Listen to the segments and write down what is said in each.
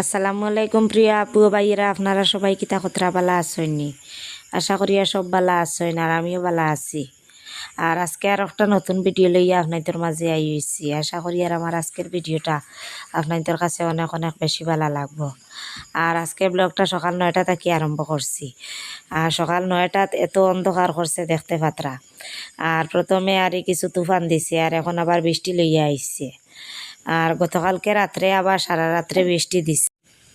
আসসালামু আলাইকুম প্রিয় আপু ভাইয়েরা, আপনারা সবাই কিতা খতরা বালা আসেননি আশা করিয়া সব বালা আসেন আর আমিও বালা আছি। আর আজকে আর একটা নতুন ভিডিও লইয়া আপনাদের মাঝে আই হয়েছি আশা করি আর আমার আজকের ভিডিওটা আপনাদের কাছে অনেক অনেক বেশি ভালো লাগবো। আর আজকে ব্লগটা সকাল নয়টা থেকে আরম্ভ করছি। আর সকাল নয়টাত এত অন্ধকার করছে দেখতে পাত্রা। আর প্রথমে আর কিছু তুফান দিছে, আর এখন আবার বৃষ্টি লইয়া আইছে। আর গতকালকে রাত্রে আবার সারা রাত্রে বৃষ্টি দিছে।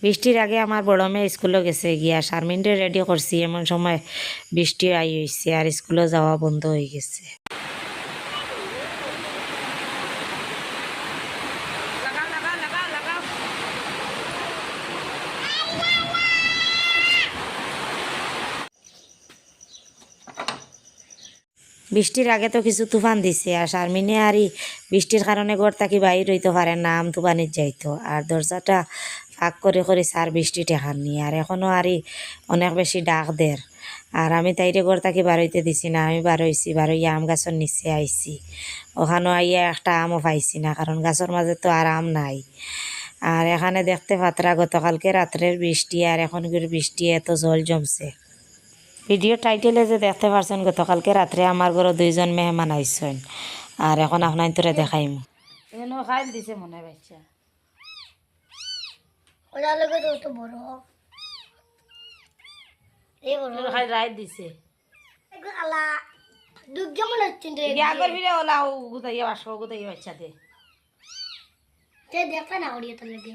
বৃষ্টির আগে আমার বড় মেয়ে স্কুলে গেছে গিয়া। শারমিনরে রেডি করছি, এমন সময় বৃষ্টি আই হয়েছে আর স্কুলে যাওয়া বন্ধ হয়ে গেছে। বৃষ্টির আগে তো কিছু তুফান দিছে, আর শারমিনে আরই বৃষ্টির কারণে ঘর থাকি বাইর হইতে পারে না আম তুফানির যাইতো। আর দরজাটা ফাঁক করে করে সার বৃষ্টি টেকার নিয়ে আর এখনও আরই অনেক বেশি ডাক দের আর আমি তাইরে ঘর থাকি বার হইতে দিছি না, আমি বার হইছি আম গাছের নিচে আইছি। ওখানেও আইয়া একটা আমও পাইছি না কারণ গাছের মাঝে তো আর আম নাই। আর এখানে দেখতে পাত্রা, গতকালকে রাত্রের বৃষ্টি আর এখন করে বৃষ্টি, এত জল জমছে। ভিডিও টাইটেলে যে দেখতে পারছেন, গতকালকে রাত্রে আমার ঘরে দুইজন মেহমান আইসেন আর এখন আপনার তোরে দেখাইম খাইল দিছে মনে বাচ্চা ওরা লোকে তো তো বড়। এই বড়। খাই রাইত দিছে। আলা দুধ যেমন হচ্ছে তো আগর ভিড়ে ওলা গুতাইয়া বাসো গুতাইয়া বাচ্চা দে। সে দেখলে না ওড়িয়ে তো লেগে?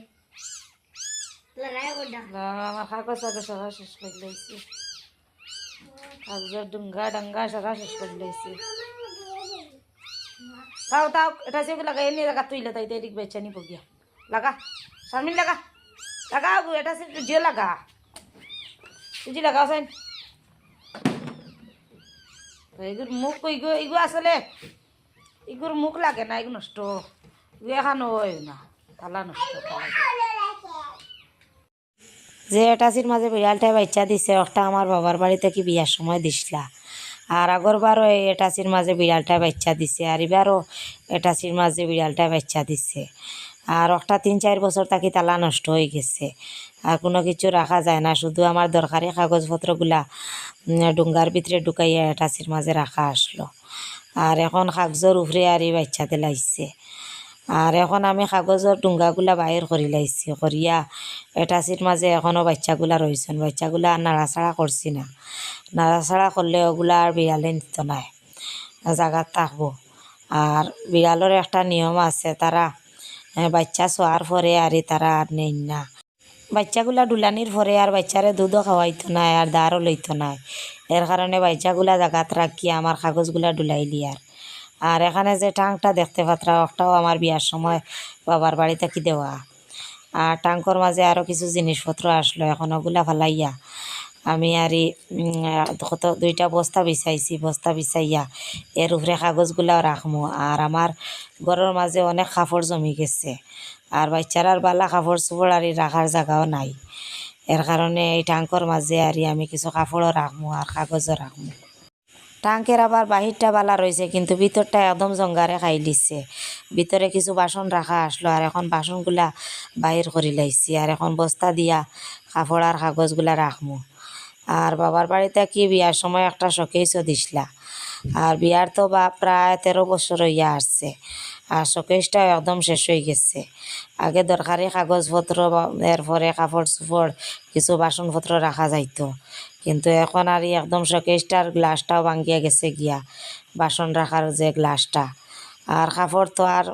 লাগায় গোডা আমার কাগজ সাগজ সারা শেষ করে লাইছি কাগজের ডুঙ্গা ডাঙ্গা সারা শেষ করে লাইছি তাও তাও এটা সে লাগা এনে লাগা তুইলে তাই এদিক বেচা নি বগিয়া লাগা শারমিন লাগা। লাগা এটা যে লাগা। তুই লাগাও সাইন এগুর মুখ ইগো ইগো আসলে ইগুর মুখ লাগে না এগুলো নষ্ট। ইগো এখানো হয় না, তালা নষ্ট যে এটাচির মাঝে বিড়ালটাই বাচ্চা দিছে, একটা আমার বাবার বাড়িতে কি বিয়ার সময় দিছিলা। আর আগরবারও এই এটাচির মাঝে বিড়ালটাই বাচ্চা দিছে, আর এবারও এটাচির মাঝে বিড়ালটাই বাচ্চা দিছে। আর একটা তিন, চার বছর থাকি তালা নষ্ট হয়ে গেছে। আর কোনো কিছু রাখা যায় না, শুধু আমার দরকারি কাগজপত্রগুলা ডুঙ্গার ভিতরে ঢুকাইয়া এটাচির মাঝে রাখা আসলো আর এখন কাগজের উপরে আর এই বাচ্চা দিলাইছে আর এখন আমি কাগজের ডুঙ্গাগুলা বাহির করি লাইছি করিয়া এটাচির মাঝে এখনও বাচ্চাগুলা রয়েছেন বাচ্চাগুলা আর নাড়াচাড়া করছি না। নাড়াচাড়া করলে ওগুলা আর বিড়ালে নিত নাই জায়গাত থাকব। আর বিড়ালের একটা নিয়ম আছে তারা বাচ্চা শোয়ার পরে আর তারা আর নেই না বাচ্চাগুলা ডুলানির পরে আর বাচ্চারে দুধও খাওয়াইতো নাই আর দাঁড়ও লইতো নাই। এর কারণে বাচ্চাগুলা জাগাত রাখি আমার কাগজগুলা ডুলাইলি আর আর এখানে যে টাংটা দেখতে পাত্রা ওটাও আমার বিয়ার সময় বাবার বাড়ি থেকে দেওয়া। আর টাঙ্কর মাঝে আরও কিছু জিনিসপত্র আসলো, এখন ওগুলা ফালাইয়া। আমি আর কত দুইটা বস্তা বিছাইছি, বস্তা বিছাইয়া। এর উপরে কাগজগুলাও রাখমু আর আমার ঘরের মাঝে অনেক কাপড় জমি গেছে। আর বাচ্চারার বালা কাপড় চোপড় আর রাখার জায়গাও নাই। এর কারণে এই টাঙ্কর মাঝে আর আমি কিছু কাপড়ও রাখমু আর কাগজও রাখমু টাঙ্কের আবার বাহিরটা বালা রয়েছে কিন্তু ভিতরটা একদম জঙ্গারে খাই দিছে। ভিতরে কিছু বাসন রাখা আসলো আর এখন বাসনগুলা বাহির করে লাইছি। আর এখন বস্তা দিয়া কাপড় আর কাগজগুলা রাখমু আর বাবার বাড়িতে কি বিয়ার সময় একটা শোকেসও দিছিলা আর বিয়ার তো বা প্রায় তেরো বছর হইয়া আসছে। আর শোকেসটাও একদম শেষ হয়ে গেছে। আগে দরকারি কাগজপত্র এরপরে কাপড় চোপড় কিছু বাসনপত্র রাখা যাইতো। কিন্তু এখন আর একদম শোকেসটার গ্লাসটাও ভাঙ্গিয়া গেছে গিয়া, বাসন রাখার যে গ্লাসটা। আর কাপড় তো আর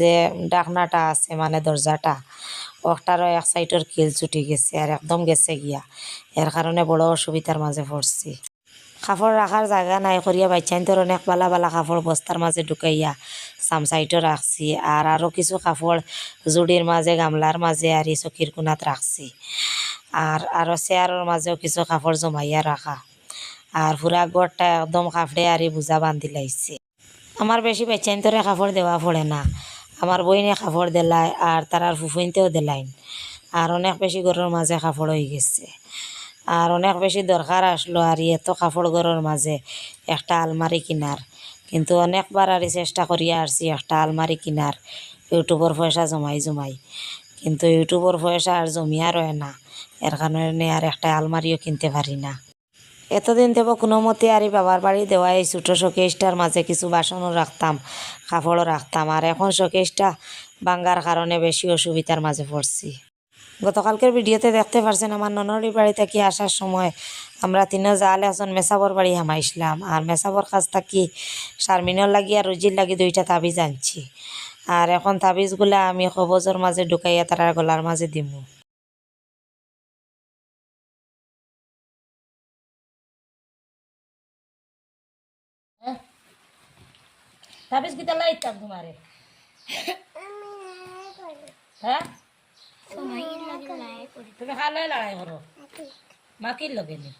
যে ডাকনাটা আছে মানে দরজাটা ওটারও এক সাইডের কিল ছুটি গেছে আর একদম গেছে গিয়া। এর কারণে বড় অসুবিধার মাঝে পড়ছি। কাপড় রাখার জায়গা নাই, করিয়া বাচ্চাইন্তর অনেক বালা বালা কাপড় বস্তার মাঝে ঢুকাইয়া সামসাইটও রাখছি আর আরও কিছু কাপড় জুড়ির মাঝে গামলার মাঝে আর এই চকির কোনাত রাখছি আর আরও চেয়ারের মাঝেও কিছু কাপড় জমাইয়া রাখা আর পুরা গড়টা একদম কাপড়ে আর বুঝা বান্ধি লাইছে। আমার বেশি বাচ্চাইন্তরে কাপড় দেওয়া পড়ে না। আমার বইনে কাপড় দেলায় আর তারার ফুফুইনতেও দেলাইন আর অনেক বেশি ঘরের মাঝে কাপড় হয়ে গেছে। আর অনেক বেশি দরকার আসলো আর এত কাপড় ঘরের মাঝে একটা আলমারি কিনার কিন্তু অনেকবার আর চেষ্টা করিয়া আসছি একটা আলমারি কিনার ইউটিউবের পয়সা জমাই জমাই। কিন্তু ইউটিউবের পয়সা আর জমিয়া রয় না। এর কারণে আর একটা আলমারিও কিনতে পারি না। এতদিন দেব কোনো মতে আর বাবার বাড়ি দেওয়া এই ছোটো শোকেসটার মাঝে কিছু বাসনও রাখতাম, কাপড়ও রাখতাম, আর এখন শোকেসটা ভাঙ্গার কারণে বেশি অসুবিধার মাঝে পড়ছি। গতকালকের ভিডিওতে দেখতে পারছেন আমার ননরি বাড়ি থেকে আসার সময় আমরা তিনও জাল এখন মেসাবর বাড়ি হামাইছিলাম, আর মেসাবর কাছ থাকি শারমিনর লাগি আর রুজির লাগি দুইটা তাবিজ আনছি। আর এখন তাবিজগুলা আমি কবজর মাঝে ঢুকাইয়া তারার গলার মাঝে দিমু। তাবিজ কিতা লাইতাম তোমারে? হ্যাঁ? তুমি খালে লড়াই করো? মাকির লগে নি?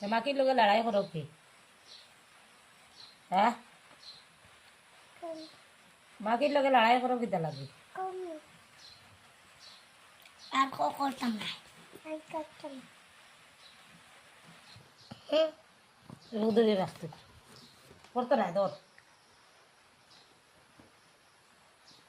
মাকির লগে লড়াই করো কি? হ্যাঁ? মাকির লগে লড়াই করো কিতা লাগে? আর কো করতাম না। রাখতে করতো না দর দেয়ার গুটি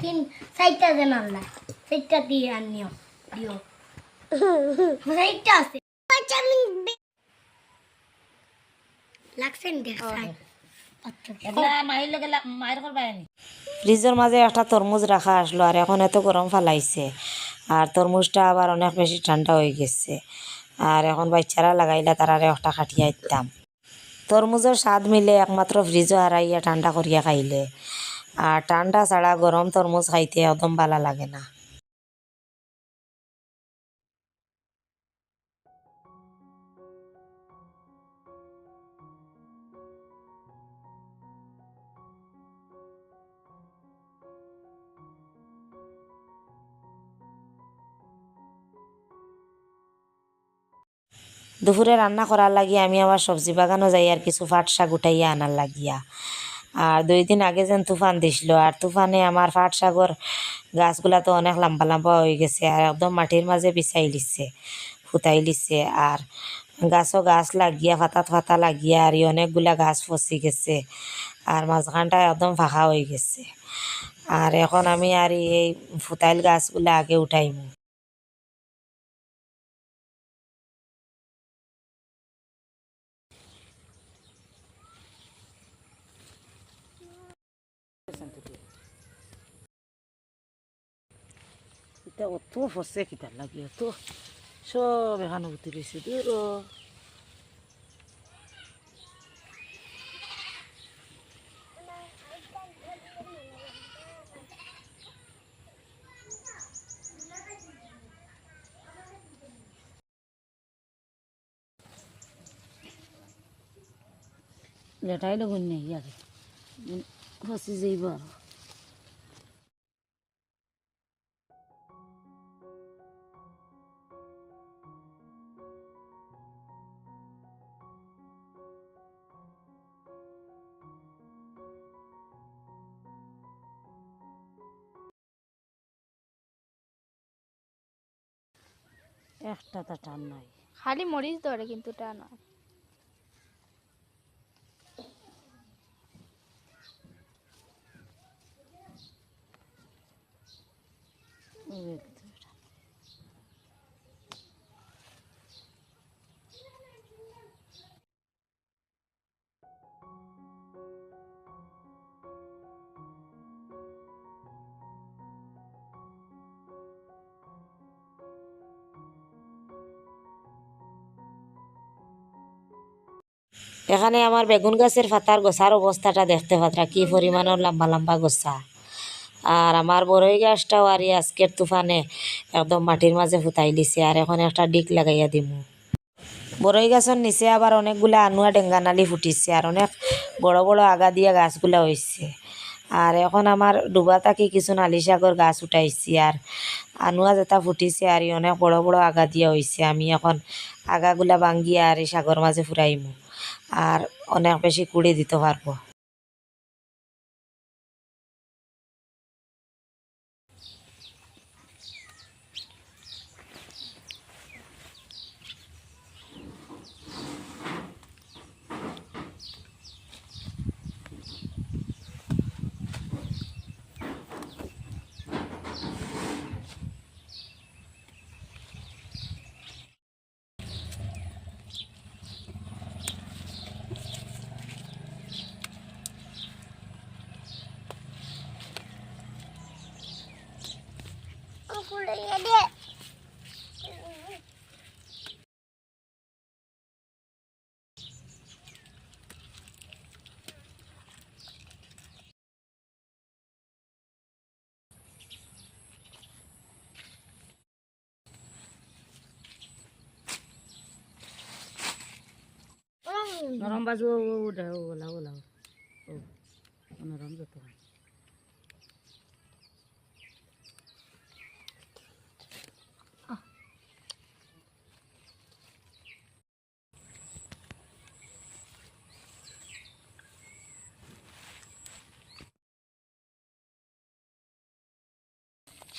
তিন সাইডটা দেন আল্লাহ সাইডটা দিয়ে আনিও দিও। সাইডটা আছে। লাগছেন দেখ মাহির লগে মায়ের করবা নি? ফ্রিজের মাঝে একটা তরমুজ রাখা আসলো, আর এখন এত গরম ফালাইছে। আর তরমুজটা আবার অনেক বেশি ঠান্ডা হয়ে গেছে। আর এখন বাচ্চারা লাগাইলে তারারে একটা খাটিয়া দিতাম তরমুজের স্বাদ মিলে একমাত্র ফ্রিজও হারাইয়া ঠান্ডা করিয়া খাইলে। আর ঠান্ডা ছাড়া গরম তরমুজ খাইতে একদম ভালো লাগে না। দুপুরে রান্না করার লাগি আমি আমার সবজি বাগানও যাই আর কিছু পাট শাক উঠাইয়া আনার লাগিয়া। আর দুই দিন আগে যেন তুফান দিছিল, আর তুফানে আমার পাট শাকর গাছগুলা তো অনেক লম্বা লম্বা হয়ে গেছে, আর একদম মাটির মাঝে বিছাই লিছে ফুটাই লিছে, আর গাছও গাছ লাগিয়া ফাতাত ফাতা লাগিয়া, আর অনেকগুলা গাছ ফসি গেছে, আর মাঝখানটা একদম ফাঁকা হয়ে গেছে। আর এখন আমি আর এই ফুটাইল গাছগুলা আগে উঠাইমু। এটা অত ফসে কিতার লাগি অত সব এখানে উঠে রয়েছে দূর লেটাই লগুন নেই আগে ফসি যাইব আর তো টান নাই। খালি মরিচ ধরে কিন্তু টান না এখানে আমার বেগুন গাছের পাতার গোছার অবস্থাটা দেখতে পাত্রা, কি পরিমাণের লম্বা লম্বা গোছা। আর আমার বড়ই গাছটাও আর আজকের তুফানে একদম মাটির মাঝে ফুতাই দিছে, আর এখন একটা ডিক লাগাইয়া দিমু। বড়ই গাছের নিচে আবার অনেকগুলা আনুয়া ডেঙ্গানালি ফুটিছে, আর অনেক বড় বড় আগা দিয়া গাছগুলা হয়েছে আর এখন আমার ডুবা থাকি কিছু নালি শাকর গাছ উঠাইছি, আর আনুয়া যেটা ফুটিছে আর অনেক বড় বড় আগা দিয়া হয়েছে আমি এখন আগাগুলা ভাঙ্গিয়া আর এই সাগর মাঝে ফুরাইমু। আর অনেক বেশি কুড়ে দিতে পারব। নরম বাজু ওলা ওলা নরম যত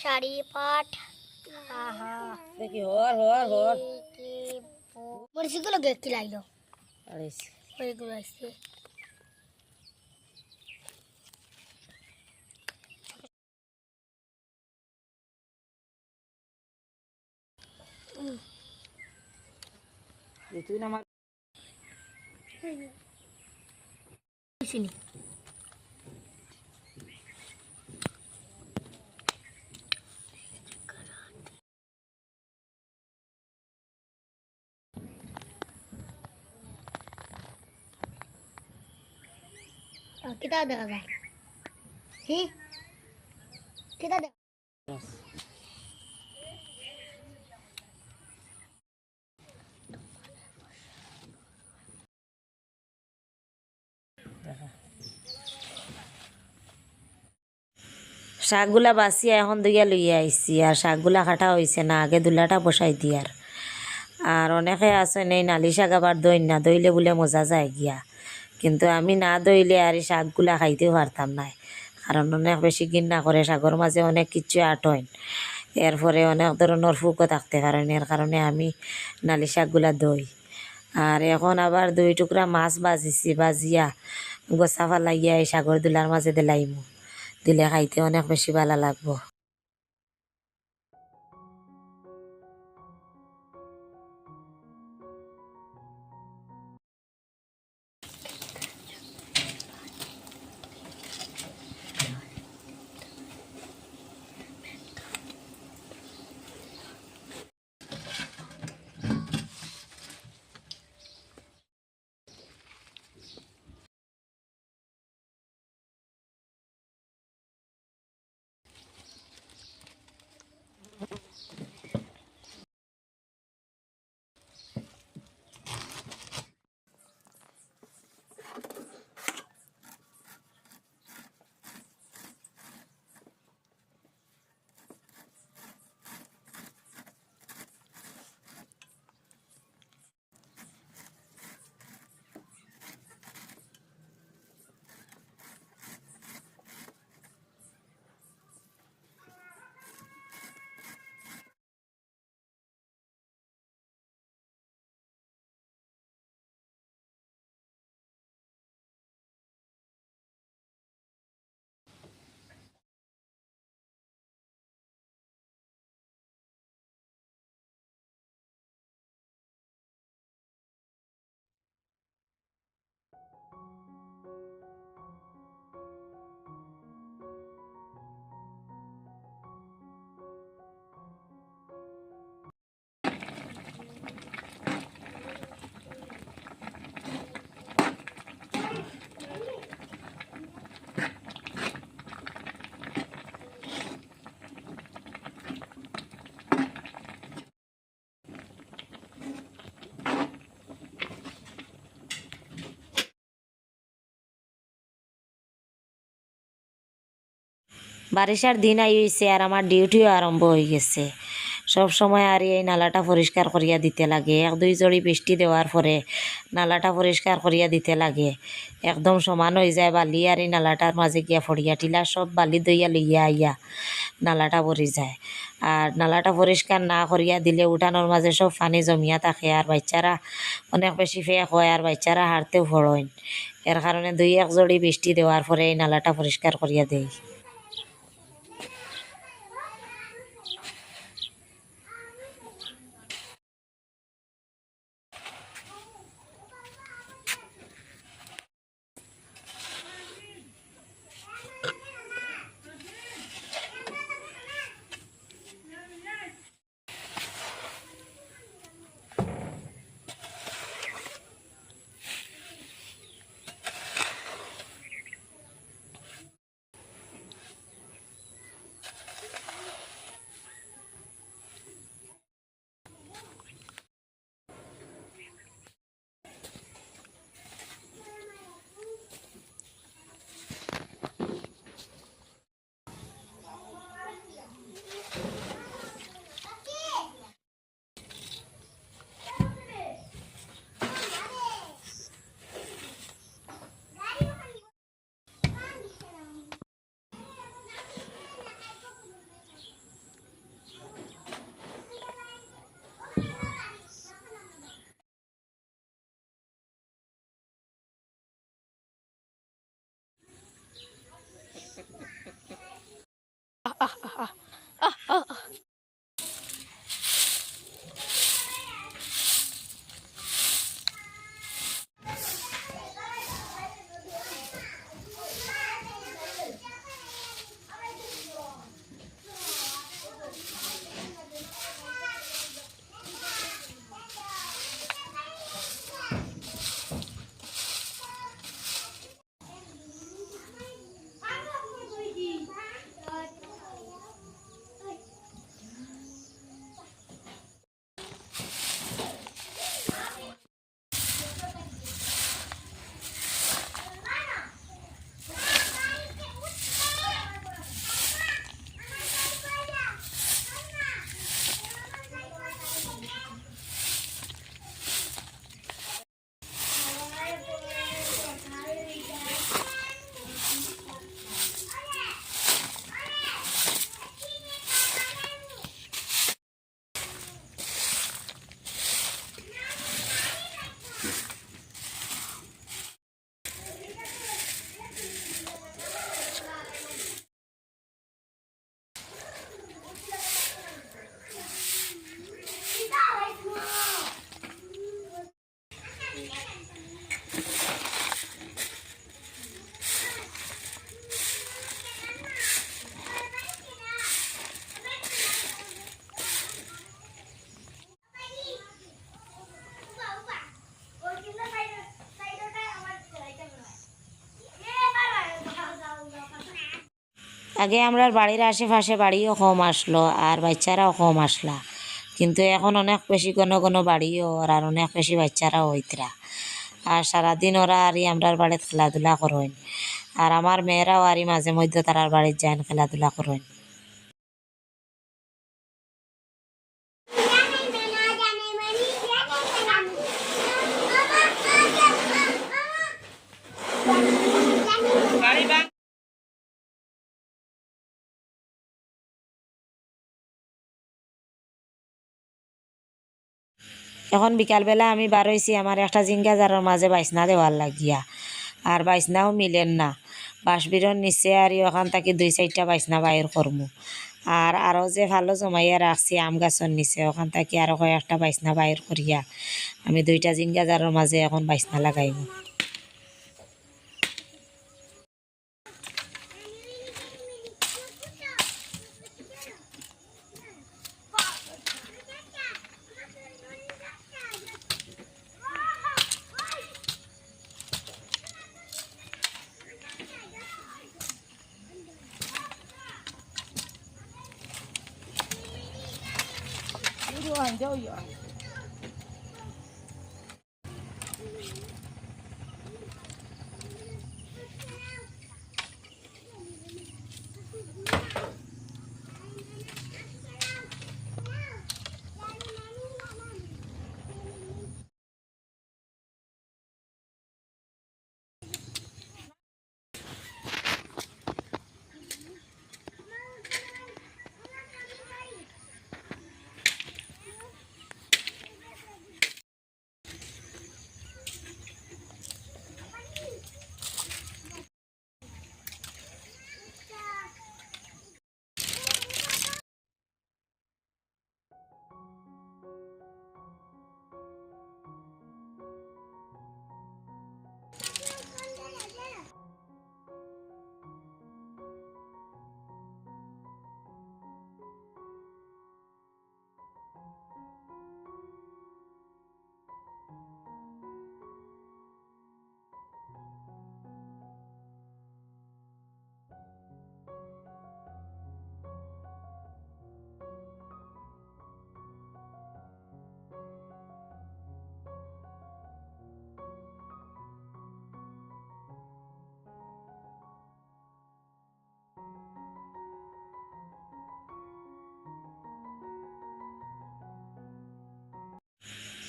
শাড়ি পাট আহা দেখি হর হর হর মরিচিগুলো গেট লাইলো আড়াইছে ওইগুলো আসছে তুই না আমার কিতা দেখা যায় হি কিতা দেখা শাকগুলা বাছিয়া এখন দুইয়া লইয়া আইছি, আর শাকগুলা কাটা হয়েছে না, আগে দুলাটা বসাই দিয়ার আর। অনেকে আছে নেই নালি শাক আবার দই না, দইলে বলে মজা যায় গিয়া। কিন্তু আমি না দইলে আর এই শাকগুলা খাইতেও পারতাম না। কারণ অনেক বেশি ঘিন্না করে শাকর মাঝে অনেক কিছু আট হয়। এরপরে অনেক ধরনের ফুকও থাকতে পারেন এর কারণে আমি নালি শাকগুলা দই। আর এখন আবার দুই টুকরা মাছ বাজিছি বাজিয়া গোসা ফালাইয়া এই সাগর দুলার মাঝে দিলাইমু দিলে খাইতে অনেক বেশি ভালো লাগবো। বারিশার দিন আই হয়েছে আর আমার ডিউটিও আরম্ভ হয়ে গেছে। সব সময় আর এই নালাটা পরিষ্কার করিয়া দিতে লাগে। এক, দুই জড়ি বৃষ্টি দেওয়ার পরে নালাটা পরিষ্কার করিয়া দিতে লাগে। একদম সমান হয়ে যায় বালি আর এই নালাটার মাঝে গিয়া ফড়িয়া টিলা সব বালি দইয়া লইয়া আইয়া নালাটা ভরি যায়। আর নালাটা পরিষ্কার না করিয়া দিলে উঠানোর মাঝে সব পানি জমিয়া থাকে আর বাচ্চারা অনেক বেশি ফেক হয় আর বাচ্চারা হারতেও ফড়ইন এর কারণে দুই, এক জড়ি বৃষ্টি দেওয়ার পরে এই নালাটা পরিষ্কার করিয়া দেই আগে আমরা বাড়ির আশেপাশে বাড়িও কম আসলো আর বাচ্চারাও কম আসলা। কিন্তু এখন অনেক বেশি কোনো কোনো বাড়িও আর অনেক বেশি বাচ্চারাও হইতরা। আর সারাদিন ওরা আরই আমরার বাড়িতে খেলাধুলা করেন। আর আমার মেয়েরাও আরই মাঝে মধ্যে তারার বাড়ির যান খেলাধুলা করেন। এখন বিকালবেলা আমি বারোইছি আমার একটা জিঙ্গা জারের মাঝে বাইসনা দেওয়ার লাগিয়া। আর বাইসনাও মিলেন না। বাঁশবিরন নিচে আর ওখান থাকি দুই চারটা বাইসনা বাইর করমু। আর আরও যে ভালো জমাইয়া রাখছি আম গাছের নিচে, ওখান থাকি আরও কয়েকটা বাইসনা বাইর করিয়া আমি দুইটা জিঙ্গা জারের মাঝে এখন বাইসনা লাগাইমু 教育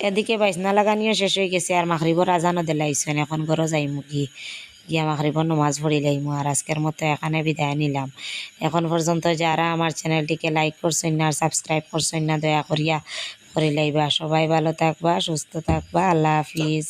এদিকে বাইসনা লাগানিও শেষ হয়ে গেছে আর মাখরিবর আজানো দিলাইছেন এখন ঘরও যাইমু কি গিয়া মাখরিবর নমাজ পড়ি লাইমু আর আজকের মতো এখানে বিদায় নিলাম। এখন পর্যন্ত যারা আমার চ্যানেলটিকে লাইক করছেন না আর সাবস্ক্রাইব করছেন না, দয়া করিয়া করে লাইবা সবাই ভালো থাকবা, সুস্থ থাকবা। আল্লাহ হাফিজ।